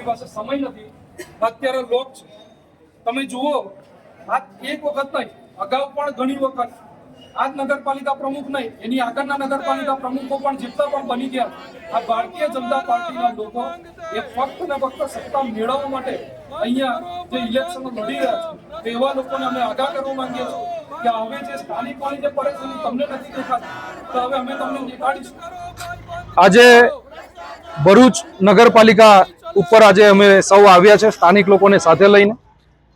પાસે સમય નથી. અત્યારે લોક છે. તમે જુઓ આ એક વખત નહીં, અગાઉ પણ ઘણી વખત. આ નગરપાલિકા પ્રમુખ નહીં, એની આગળના નગરપાલિકા પ્રમુખો પણ જેટલા પણ બની ગયા, આ ભારતીય જનતા પાર્ટીના લોકો એ ફક્ત ને ફક્ત સત્તા મેળવવા માટે અહીંયા જે ઇલેક્શન લડી રહ્યા છે તેવા લોકોને અમે આગાહ કરવા માંગીએ છીએ કે હવે જે સ્થાનિક પાણી જે છે તમને નથી દેખાતી, તો હવે અમે તમને દેખાડીશું. આજે ભરૂચ નગરપાલિકા ઉપર આજે અમે સૌ આવ્યા છે, સ્થાનિક લોકોને સાથે લઈને.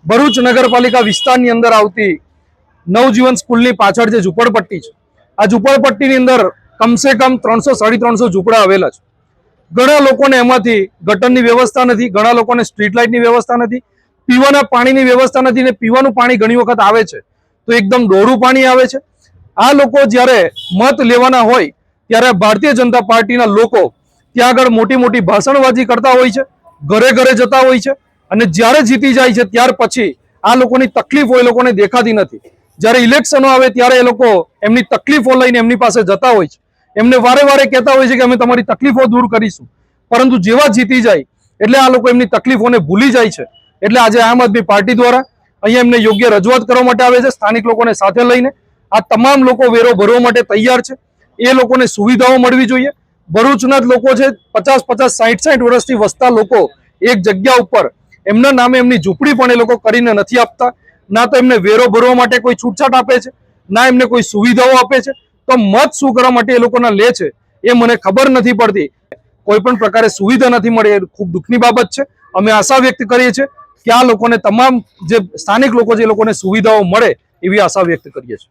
ભરૂચ નગરપાલિકા વિસ્તારની અંદર આવતી નવજીવન સ્કૂલની પાછળ જે ઝૂંપડપટ્ટી છે, આ ઝૂંપડપટ્ટીની અંદર કમસે કમ ત્રણસો, સાડી ત્રણસો ઝૂંપડા આવેલા છે. ઘણા લોકોને એમાંથી ગટરની વ્યવસ્થા નથી, ઘણા લોકોને સ્ટ્રીટ લાઇટની વ્યવસ્થા નથી, પીવાના પાણીની વ્યવસ્થા નથી ને પીવાનું પાણી ઘણી વખત આવે છે. તો એકદમ ડોળું પાણી આવે છે. આ લોકો જ્યારે મત લેવાના હોય, ત્યારે ભારતીય જનતા પાર્ટીના લોકો ત્યાં આગળ મોટી મોટી ભાષણબાજી કરતા હોય છે. ઘરે ઘરે જતા હોય છે અને જ્યારે જીતી જાય છે ત્યાર પછી આ લોકોની તકલીફો એ લોકોને દેખાતી નથી. જ્યારે ઇલેક્શનો આવે ત્યારે એ લોકો એમની તકલીફો લઈને એમની પાસે જતા હોય છે. એમને વારે વારે કહેતા હોય છે કે અમે તમારી તકલીફો દૂર કરીશું. પરંતુ જેવા જીતી જાય એટલે આ લોકો એમની તકલીફોને ભૂલી જાય છે. એટલે આજે આમ આદમી પાર્ટી દ્વારા અહીંયા એમને યોગ્ય રજૂઆત કરવા માટે આવે છે સ્થાનિક લોકોને સાથે લઈને. આ તમામ લોકો વેરો ભરવા માટે તૈયાર છે. એ લોકોને સુવિધાઓ મળવી જોઈએ. ભરૂચના જ લોકો છે, પચાસ પચાસ, સાઠ સાઠ વર્ષથી વસતા લોકો એક જગ્યા ઉપર. એમના નામે એમની ઝૂંપડી પણ એ લોકો કરીને નથી આપતા. ના તો એમને વેરો ભરવા માટે કોઈ છૂટછાટ આપે છે, ના એમને કોઈ સુવિધાઓ આપે છે. તો મત શું કરવા માટે એ લોકોના લે છે, એ મને ખબર નથી પડતી. કોઈ પણ પ્રકારે સુવિધા નથી મળી, એ ખૂબ દુઃખની બાબત છે. અમે આશા વ્યક્ત કરીએ છીએ કે આ લોકોને તમામ જે સ્થાનિક લોકો છે, એ લોકોને સુવિધાઓ મળે એવી આશા વ્યક્ત કરીએ છીએ.